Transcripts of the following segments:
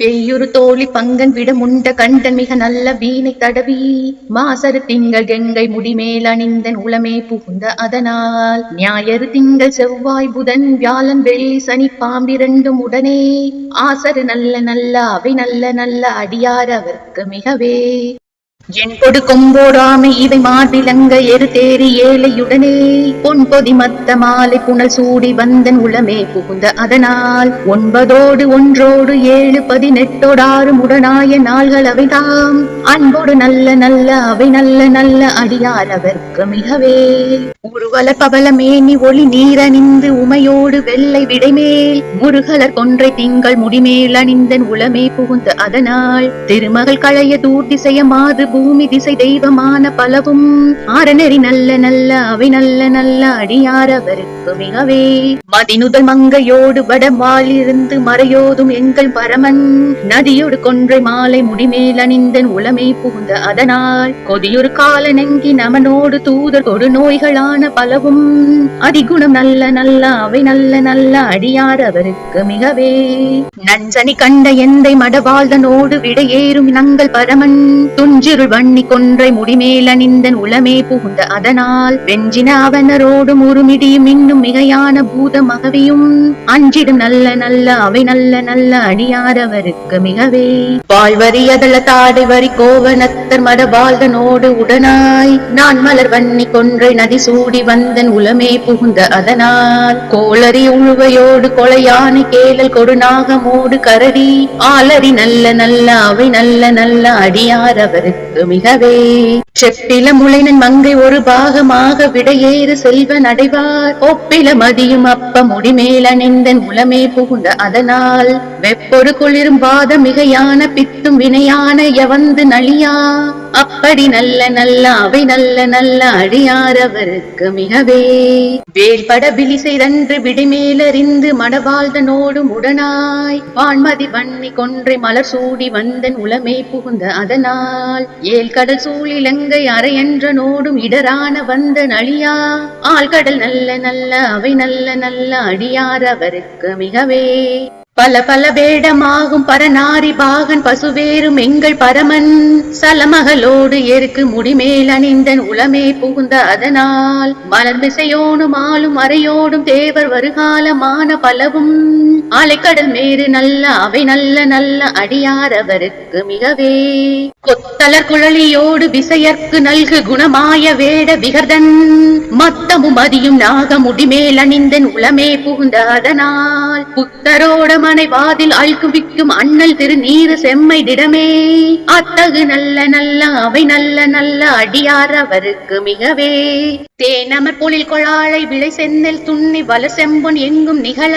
பேயுரு தோழி பங்கன் விட முண்ட கண்டன் மிக நல்ல வீணை தடவி மாசரு திங்கள் கெங்கை முடிமேல் அணிந்தன் உளமே புகுந்த அதனால் ஞாயிறு திங்கள் செவ்வாய் புதன் வியாழன் வெள்ளி சனி பாம்பிரண்டும் உடனே ஆசரு நல்ல நல்ல அவை நல்ல நல்ல அடியார் அவர்க்கு மிகவே. என் கொடு கொம்போடாமை இவை மார்பிலங்க எரு தேறி ஏழையுடனே. பொன் பொதி மத்த மாலை புனல் சூடி வந்தன் உளமே புகுந்த அதனால். ஒன்பதோடு ஒன்றோடு ஏழு பதினெட்டோடாறு முடனாய நாள்கள் அவைதாம். அன்போடு நல்ல நல்ல அவை நல்ல நல்ல அடியார் அவர்க்கு மிகவே. உருவல பவல மேனி ஒளி நீரணிந்து உமையோடு வெள்ளை விடைமேல். முருகலர் கொன்றை திங்கள் முடிமேல் அணிந்தன் உளமே புகுந்த அதனால். திருமகள் களைய தூர் திசைய மாது பூமி திசை தெய்வமான பலவும் ஆரநெறி நல்ல நல்ல அவை நல்ல நல்ல அடியார் அவருக்கு மிகவே. மதினுதல் மங்கையோடு வடமாலிருந்து மறையோதும் எங்கள் பரமன். நதியோடு கொன்றை மாலை முடிமேல் அணிந்தன் புகுந்த அதனால். கொதியொரு கால நெங்கி நமனோடு தூதர் கொடு நோய்களான பலவும். அதிகுணம் நல்ல நல்ல அவை நல்ல நல்ல அடியார் அவருக்கு மிகவே. நஞ்சனி கண்ட எந்தை மடவாழ்தனோடு விடையேறும் நங்கள் பரமன். துஞ்சிருள் வன்னி கொன்றை முடிமேல் அணிந்தன் உளமே புகுந்த அதனால் வெஞ்சின அவனரோடும் உருமிடியும் இன்னும் மிகையான பூத மகவியும் அஞ்சிடும் நல்ல நல்ல அவை நல்ல நல்ல அடியார் மிகவே. வாழ்வரி அதள தாடை வரி கோவனத்தர் மடவாழ்தனோடு உடனாய் நான் மலர் வன்னி கொன்றை நதி சூடி வந்தன் உளமே புகுந்த அதனால் கோளரி உழுவையோடு கொலையானை கேளல் கொடுநாகமோடு கரடி ஆலரி நல்ல நல்ல அவை நல்ல நல்ல அடியார் அவருக்கு மிகவே செப்பில முளைனன் மங்கை ஒரு பாகமாக விடையேறு செல்வன் அடைவார் ஒப்பில மதியும் அப்ப முடிமேல் அணிந்தன் உளமே புகுந்த அதனால். வெப்பொரு குளிரும் பாத மிகையான பித்தும் வினையான எவந்து நளியா அப்படி நல்ல நல்ல அவை நல்ல நல்ல அழியாரவருக்கு மிகவே. வேல்பட பிலி செய்தன்று விடைமேலறிந்து மடவாழ்தனோடும் உடனாய். வான்மதி வன்னி கொன்றை மலர் சூடி வந்தன் உளமே புகுந்த அதனால். ஏல் கடல் சூழிலங்கை அறையன்றனோடும் இடரான வந்த அழியா. ஆழ்கடல் நல்ல நல்ல அவை நல்ல நல்ல அடியார் அவருக்கு மிகவே. பல பல வேடமாகும் பரநாரி பாகன் பசுவேறும் எங்கள் பரமன். சலமகளோடு எருக்கு முடிமேல் அணிந்தன் உளமே புகுந்த அதனால். மலர் மிசையோடும் ஆளும் அறையோடும் தேவர் வருகாலமான பலவும். ஆலைக்கடல் மேறு நல்ல அவை நல்ல நல்ல அடியார் அவருக்கு மிகவே. கொத்தலர் குழலியோடு விசையர்க்கு நல்கு குணமாய வேட விகர்தன். மத்தமும் மதியும் நாக முடிமேல் அணிந்தன் உளமே புகுந்த அதனால். புத்தரோட மனை வாதில் அழ்குவிக்கும் அண்ணல் திருநீறு செம்மை திடமே. அத்தகு நல்ல நல்ல அவை நல்ல நல்ல அடியார் அவருக்கு மிகவே. தேனமர் பொழில் கொழாழை விளை செந்நெல் துண்ணி வல செம்பொன் எங்கும் நிகழ.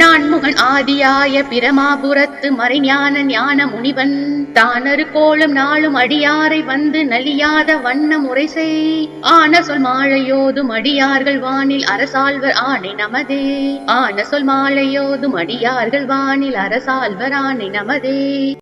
நான் முகன் ஆதியாய பிரமாபுரத்து மறைஞான ஞான முனிவன். தானரு கோளும் நாளும் அடியாரை வந்து நலியாத வண்ண முறை செய் ஆன சொல் மாழையோதும் அடியார்கள் வானில் அரசாள்வர் ஆணை நமதே. ஆன சொல் மாழையோதும் அடியார்கள் வானில் அரசாள்வர் நமதே.